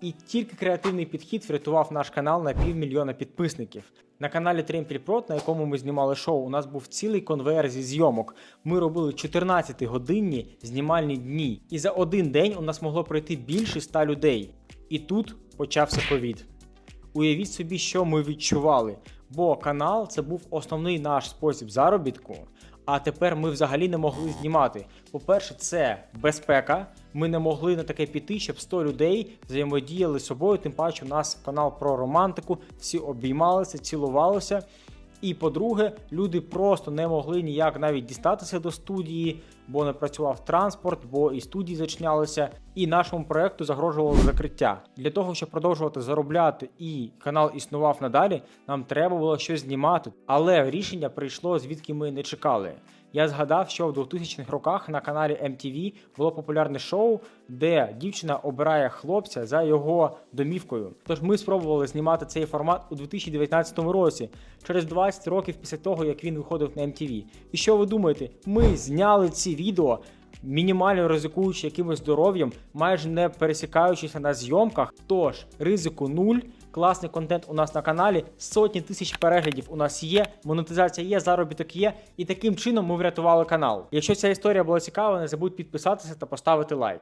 І тільки креативний підхід врятував наш канал на півмільйона підписників. На каналі Тремпіль Прот, на якому ми знімали шоу, у нас був цілий конвейер зі зйомок. Ми робили 14-годинні знімальні дні. І за один день у нас могло пройти більше 100 людей. І тут почався ковід. Уявіть собі, що ми відчували. Бо канал це був основний наш спосіб заробітку. А тепер ми взагалі не могли знімати. По-перше, це безпека. Ми не могли на таке піти, щоб 100 людей взаємодіяли з собою. Тим паче, у нас канал про романтику, всі обіймалися, цілувалися. І по-друге, люди просто не могли ніяк навіть дістатися до студії, бо не працював транспорт, бо і студії зачинялися, і нашому проекту загрожувало закриття. Для того, щоб продовжувати заробляти і канал існував надалі, нам треба було щось знімати. Але рішення прийшло звідки ми не чекали. Я згадав, що в 2000-х роках на каналі MTV було популярне шоу, де дівчина обирає хлопця за його домівкою. Тож ми спробували знімати цей формат у 2019 році, через 20 років після того, як він виходив на MTV. І що ви думаєте? Ми зняли ці відео. Мінімально ризикуючи якимось здоров'ям, майже не пересікаючися на зйомках. Тож ризику нуль, класний контент у нас на каналі, сотні тисяч переглядів у нас є, монетизація є, заробіток є, і таким чином ми врятували канал. Якщо ця історія була цікава, не забудь підписатися та поставити лайк.